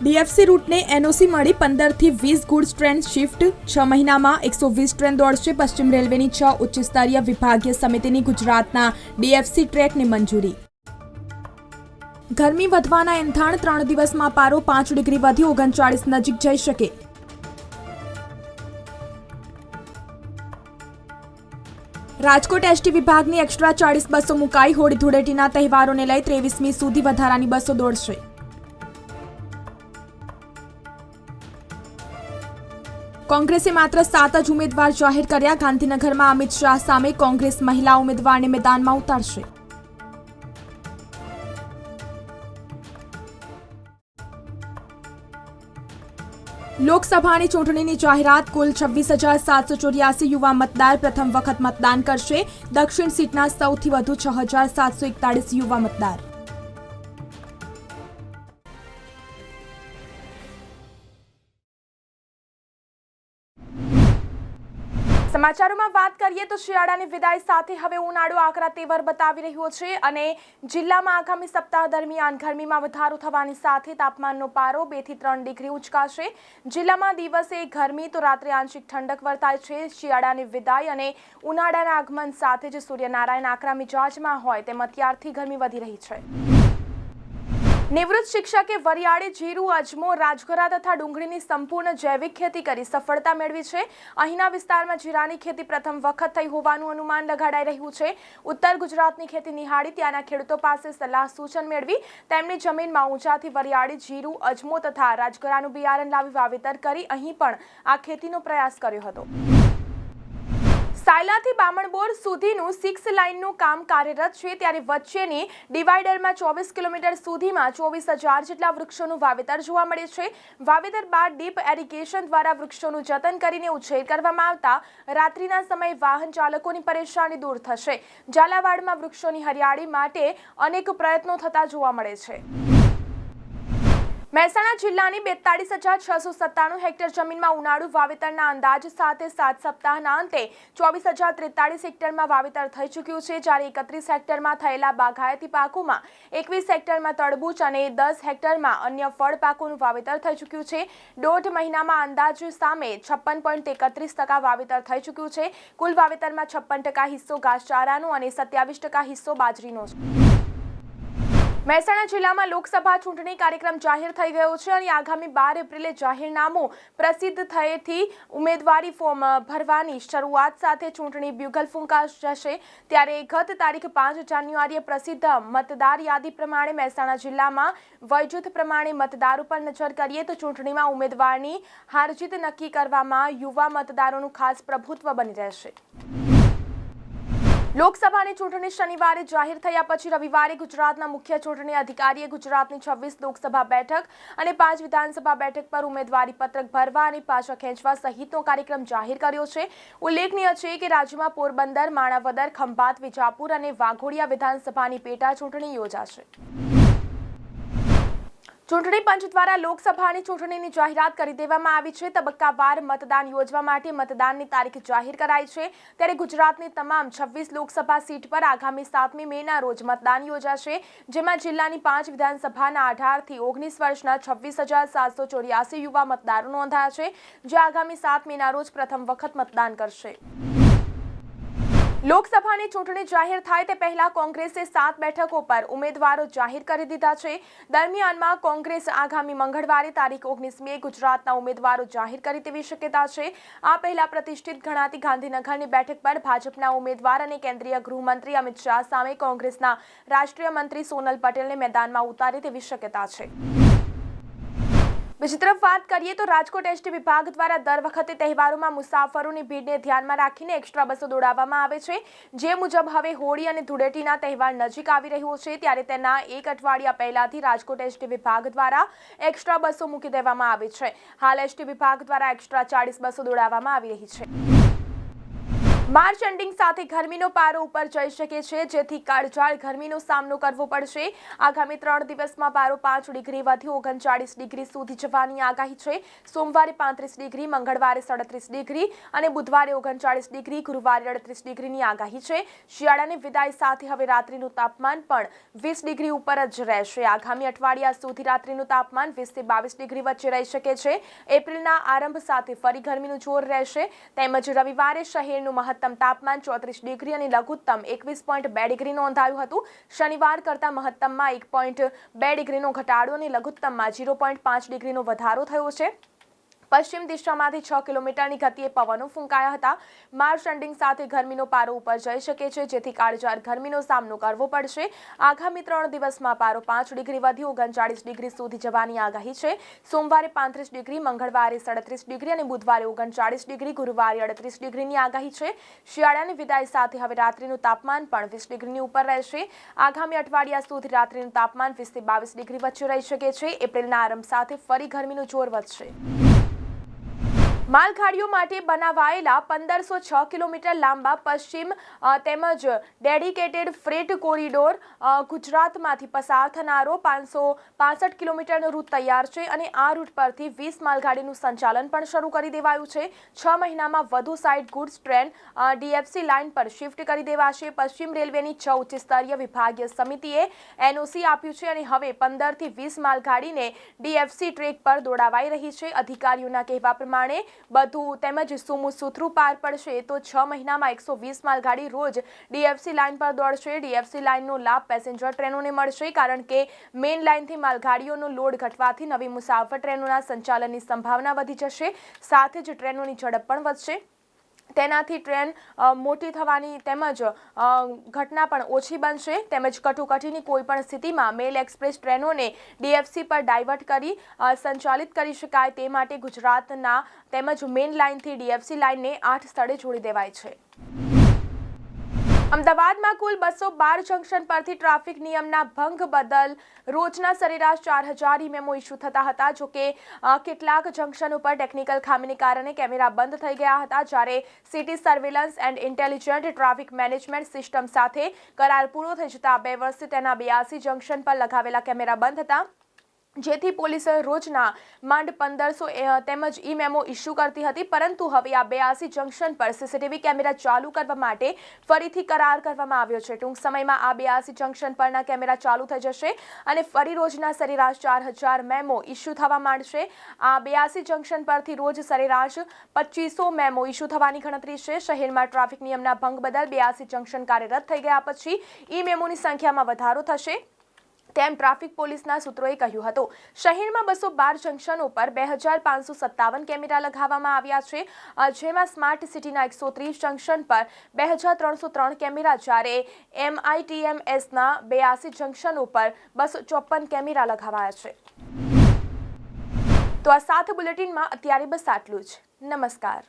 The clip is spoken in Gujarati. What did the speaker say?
ડીએફસી રૂટને એનઓસી મળી પંદરથી વીસ ગુડ્સ ટ્રેન શિફ્ટ, છ મહિનામાં એકસો વીસ ટ્રેન દોડશે પશ્ચિમ રેલવેની છ ઉચ્ચ સ્તરીય વિભાગીય સમિતિની ગુજરાતના ડીએફસી ટ્રેકને મંજૂરી. ગરમી વધવાના એંધાણ ત્રણ દિવસમાં પારો પાંચ ડિગ્રી વધી ઓગણચાળીસ નજીક જઈ શકે. રાજકોટ એસટી વિભાગની એક્સ્ટ્રા ચાળીસ બસો મુકાઈ હોળી ધૂળેટીના તહેવારોને લઈ ત્રેવીસમી સુધી વધારાની બસો દોડશે. કોંગ્રેસે માત્ર સાત જ ઉમેદવાર જાહેર કર્યા. ગાંધીનગરમાં અમિત શાહ સામે કોંગ્રેસ મહિલા ઉમેદવારને મેદાનમાં ઉતારશે. લોકસભાની ચૂંટણીની જાહેરાત કુલ છવ્વીસ હજાર સાતસો ચોર્યાસી યુવા મતદાર પ્રથમ વખત મતદાન કરશે. દક્ષિણ સીટના સૌથી વધુ છ હજાર સાતસો એકતાળીસ યુવા મતદાર. સમાચારોમાં વાત કરીએ તો શિયાળાની વિદાય સાથે હવે ઉનાળો આકરા તેવર બતાવી રહ્યો છે અને જિલ્લામાં આગામી સપ્તાહ દરમિયાન ગરમીમાં વધારો થવાની સાથે તાપમાનનો પારો બેથી ત્રણ ડિગ્રી ઉંચકાશે. જિલ્લામાં દિવસે ગરમી તો રાત્રે આંશિક ઠંડક વર્તાય છે. શિયાળાની વિદાય અને ઉનાળાના આગમન સાથે જ સૂર્યનારાયણ આકરા મિજાજમાં હોય તેમ અત્યારથી ગરમી વધી રહી છે. નિવૃત્ત શિક્ષકે વરિયાળી, જીરું, અજમો રાજગરા તથા ડુંગળીની સંપૂર્ણ જૈવિક ખેતી કરી સફળતા મેળવી છે. અહીંના વિસ્તારમાં જીરાની ખેતી પ્રથમ વખત થઈ હોવાનું અનુમાન લગાડાઈ રહ્યું છે. ઉત્તર ગુજરાતની ખેતી નિહાળી ત્યાંના ખેડૂતો પાસે સલાહ સૂચન મેળવી તેમની જમીનમાં ઊંચાથી વરિયાળી, જીરું, અજમો તથા રાજગરાનું બિયારણ લાવી વાવેતર કરી અહીં પણ આ ખેતીનો પ્રયાસ કર્યો હતો. સાયલાથી બામણબોર સુધીનું સિક્સ લાઇનનું કામ કાર્યરત છે. ત્યારે વચ્ચેની ડિવાઈડરમાં ચોવીસ કિલોમીટર સુધીમાં ચોવીસ હજાર જેટલા વૃક્ષોનું વાવેતર જોવા મળે છે. વાવેતર બાદ ડીપ એરિગેશન દ્વારા વૃક્ષોનું જતન કરીને ઉછેર કરવામાં આવતા રાત્રિના સમયે વાહન ચાલકોની પરેશાની દૂર થશે. ઝાલાવાડમાં વૃક્ષોની હરિયાળી માટે અનેક પ્રયત્નો થતા જોવા મળે છે. મહેસાણા જિલ્લાની બેતાળીસ હજાર છસો સત્તાણું હેક્ટર જમીનમાં ઉનાળુ વાવેતરના અંદાજ સાથે સાત સપ્તાહના અંતે ચોવીસ હજાર ત્રેતાળીસ હેક્ટરમાં વાવેતર થઈ ચૂક્યું છે. જ્યારે એકત્રીસ હેક્ટરમાં થયેલા બાગાયતી પાકોમાં એકવીસ હેક્ટરમાં તરબૂચ અને દસ હેક્ટરમાં અન્ય ફળ પાકોનું વાવેતર થઈ ચૂક્યું છે. દોઢ મહિનામાં અંદાજ સામે છપ્પન પોઈન્ટ એકત્રીસ ટકા વાવેતર થઈ ચૂક્યું છે. કુલ વાવેતરમાં છપ્પન ટકા હિસ્સો ઘાસચારાનો અને સત્યાવીસ ટકા હિસ્સો બાજરીનો છે. મહેસાણા જિલ્લામાં લોકસભા ચૂંટણી કાર્યક્રમ જાહેર થઈ ગયો છે અને આગામી બાર એપ્રિલે જાહેરનામું પ્રસિદ્ધ થયેથી ઉમેદવારી ફોર્મ ભરવાની શરૂઆત સાથે ચૂંટણી બ્યુગલ ફૂંકાશ જશે. ત્યારે ગત તારીખ પાંચ જાન્યુઆરીએ પ્રસિદ્ધ મતદાર યાદી પ્રમાણે મહેસાણા જિલ્લામાં વયજૂથ પ્રમાણે મતદાર ઉપર નજર કરીએ તો ચૂંટણીમાં ઉમેદવારની હારજીત નક્કી કરવામાં યુવા મતદારોનું ખાસ પ્રભુત્વ બની રહેશે. લોકસભાની ચૂંટણી શનિવારે જાહેર થયા પછી રવિવારે ગુજરાતના મુખ્ય ચૂંટણી અધિકારીએ ગુજરાતની છવ્વીસ લોકસભા બેઠક અને પાંચ વિધાનસભા બેઠક પર ઉમેદવારી પત્રક ભરવા અને પાછા ખેંચવા સહિતનો કાર્યક્રમ જાહેર કર્યો છે. ઉલ્લેખનીય છે કે રાજ્યમાં પોરબંદર, માણાવદર, ખંભાત, વિજાપુર અને વાઘોડિયા વિધાનસભાની પેટા ચૂંટણી યોજાશે. ચૂંટણી પંચ દ્વારા લોકસભાની ચૂંટણીની જાહેરાત કરી દેવામાં આવી છે. તબક્કાવાર મતદાન યોજવા માટે મતદાનની તારીખ જાહેર કરાઈ છે. ત્યારે ગુજરાતની તમામ છવ્વીસ લોકસભા સીટ પર આગામી સાતમી મેના રોજ મતદાન યોજાશે, જેમાં જિલ્લાની પાંચ વિધાનસભાના અઢારથી ઓગણીસ વર્ષના છવ્વીસ હજાર સાતસો ચોર્યાસી યુવા મતદારો નોંધાયા છે, જે આગામી સાત મેના રોજ પ્રથમ વખત મતદાન કરશે. લોકસભાની ચૂંટણી જાહેર થાય તે પહેલા કોંગ્રેસે સાત બેઠકો પર ઉમેદવારો જાહેર કરી દીધા છે. દરમિયાનમાં કોંગ્રેસ આગામી મંગળવારે તારીખ ઓગણીસ મે ગુજરાતના ઉમેદવારો જાહેર કરી તેવી શક્યતા છે. આ પહેલા પ્રતિષ્ઠિત ગણાતી ગાંધીનગરની બેઠક પર ભાજપના ઉમેદવાર અને કેન્દ્રીય ગૃહમંત્રી અમિત શાહ સામે કોંગ્રેસના રાષ્ટ્રીય મંત્રી સોનલ પટેલને મેદાનમાં ઉતારે તેવી શક્યતા છે. બીજી તરફ વાત કરીએ તો રાજકોટ એસટી વિભાગ દ્વારા દર વખતે તહેવારોમાં મુસાફરોની ભીડને ધ્યાનમાં રાખીને એક્સ્ટ્રા બસો દોડાવવામાં આવે છે. જે મુજબ હવે હોળી અને ધૂળેટીના તહેવાર નજીક આવી રહ્યો છે, ત્યારે તેના એક અઠવાડિયા પહેલાથી રાજકોટ એસટી વિભાગ દ્વારા એક્સ્ટ્રા બસો મૂકી દેવામાં આવી છે. હાલ એસટી વિભાગ દ્વારા એક્સ્ટ્રા ચાળીસ બસો દોડાવવામાં આવી રહી છે. માર્ચ એન્ડિંગ સાથે ગરમીનો પારો ઉપર જઈ શકે છે. જેથી કાળઝાળ ગરમીનો સામનો કરવો પડશે. આગામી ત્રણ દિવસમાં પારો પાંચ ડિગ્રી વધી ઓગણચાળીસ ડિગ્રી સુધી જવાની આગાહી છે. સોમવારે પાંત્રીસ ડિગ્રી, મંગળવારે સાડત્રીસ ડિગ્રી અને બુધવારે ઓગણચાળીસ ડિગ્રી, ગુરુવારે અડત્રીસ ડિગ્રીની આગાહી છે. શિયાળાની વિદાય સાથે હવે રાત્રિનું તાપમાન પણ વીસ ડિગ્રી ઉપર જ રહેશે. આગામી અઠવાડિયા સુધી રાત્રિનું તાપમાન વીસથી બાવીસ ડિગ્રી વચ્ચે રહી શકે છે. એપ્રિલના આરંભ સાથે ફરી ગરમીનું જોર રહેશે. તેમજ રવિવારે શહેરનું મહત્તમ તાપમાન ચોત્રીસ ડિગ્રી અને લઘુત્તમ એકવીસ પોઈન્ટ બે ડિગ્રી નોંધાયું હતું. શનિવાર કરતાં મહત્તમમાં એક પોઈન્ટ બે ડિગ્રીનો ઘટાડો અને લઘુત્તમમાં ઝીરો પોઈન્ટ પાંચ ડિગ્રીનો વધારો થયો છે. પશ્ચિમ દિશામાંથી છ કિલોમીટરની ગતિએ પવનો ફૂંકાયા હતા. માર્ચ એન્ડિંગ સાથે ગરમીનો પારો ઉપર જઈ શકે છે, જેથી કાળજાર ગરમીનો સામનો કરવો પડશે. આગામી ત્રણ દિવસમાં પારો પાંચ ડિગ્રી વધી ઓગણચાળીસ ડિગ્રી સુધી જવાની આગાહી છે. સોમવારે પાંત્રીસ ડિગ્રી, મંગળવારે સાડત્રીસ ડિગ્રી અને બુધવારે ઓગણચાળીસ ડિગ્રી, ગુરુવારે અડત્રીસ ડિગ્રીની આગાહી છે. શિયાળાની વિદાય સાથે હવે રાત્રિનું તાપમાન પણ વીસ ડિગ્રીની ઉપર રહેશે. આગામી અઠવાડિયા સુધી રાત્રિનું તાપમાન વીસથી બાવીસ ડિગ્રી વચ્ચે રહી શકે છે. એપ્રિલના આરંભ સાથે ફરી ગરમીનું જોર વધશે. માલગાડીઓ માટે બનાવાયેલા પંદરસો છ કિલોમીટર લાંબા પશ્ચિમ તેમજ ડેડિકેટેડ ફ્રેટ કોરિડોર ગુજરાતમાંથી પસાર થનારો પાંચસો પાસઠ કિલોમીટરનો રૂટ તૈયાર છે અને આ રૂટ પરથી વીસ માલગાડીનું સંચાલન પણ શરૂ કરી દેવાયું છે. છ મહિનામાં વધુ side goods, train DFC line પર શિફ્ટ કરી દેવાશે. પશ્ચિમ રેલવેની છ ઉચ્ચ સ્તરીય વિભાગીય સમિતિએ એનઓસી આપ્યું છે અને હવે પંદરથી વીસ માલગાડીને ડીએફસી ટ્રેક પર દોડાવાઈ રહી છે. અધિકારીઓના કહેવા પ્રમાણે બધું તેમજ સુમુ સુથરું પાર પડશે તો છ મહિનામાં એકસો વીસ માલગાડી રોજ ડીએફસી લાઇન પર દોડશે. ડીએફસી લાઇનનો લાભ પેસેન્જર ટ્રેનોને મળશે કારણ કે મેઇન લાઇનથી માલગાડીઓનો લોડ ઘટવાથી નવી મુસાફર ટ્રેનોના સંચાલનની સંભાવના વધી જશે. સાથે જ ટ્રેનોની ઝડપ પણ વધશે. તેનાથી ટ્રેન મોટી થવાની તેમજ ઘટના પણ ઓછી બનશે. તેમજ કટોકટીની કોઈ પણ સ્થિતિમાં મેલ એક્સપ્રેસ ટ્રેનોને ડીએફસી પર ડાયવર્ટ કરી સંચાલિત કરી શકાય તે માટે ગુજરાતના તેમજ મેઇન લાઇનથી ડીએફસી લાઇનને આઠ સ્થળે જોડી દેવાય છે. અમદાવાદમાં કુલ બસો બાર જંકશન પરથી ટ્રાફિક નિયમના ભંગ બદલ રોજના સરેરાશ ચાર હજાર ઇમેમો ઇસ્યુ થતા હતા જોકે કેટલાક જંકશન ઉપર ટેકનિકલ ખામીને કારણે કેમેરા બંધ થઈ ગયા હતા, જ્યારે city surveillance and intelligent traffic management system સાથે કરાર પૂરો થઈ જતા બે વર્ષથી તેના બ્યાસી જંકશન પર લગાવેલા કેમેરા બંધ હતા. જેથી પોલીસે રોજના માંડ પંદરસો તેમજ ઈ મેમો ઇસ્યુ કરતી હતી. પરંતુ હવે આ બેઆસી જંકશન પર સીસીટીવી કેમેરા ચાલુ કરવા માટે ફરીથી કરાર કરવામાં આવ્યો છે. ટૂંક સમયમાં આ બેઆસી જંકશન પરના કેમેરા ચાલુ થઈ જશે અને ફરી રોજના સરેરાશ ચાર હજાર મેમો ઇસ્યુ થવા માંડશે. આ બેઆસી જંકશન પરથી રોજ સરેરાશ પચીસો મેમો ઇસ્યુ થવાની ગણતરી છે. શહેરમાં ટ્રાફિક નિયમના ભંગ બદલ બેઆસી જંકશન કાર્યરત થઈ ગયા પછી ઈ મેમોની સંખ્યામાં વધારો થશે. તેમ ટ્રાફિક પોલીસના સૂત્રોએ કહ્યું હતું. શહેરમાં બસો બાર જંકશનો પર બે હજાર પાંચસો સત્તાવન કેમેરા લગાવવામાં આવ્યા છે. જેમાં સ્માર્ટ સિટીના એકસો ત્રીસ જંકશન પર બે હજાર ત્રણસો ત્રણ કેમેરા, જ્યારે એમઆઈટીએમએસના બેયાસી જંકશન ઉપર બસો ચોપન કેમેરા લગાવાયા છે. તો આ સાત બુલેટિનમાં અત્યારે બસ આટલું જ. નમસ્કાર.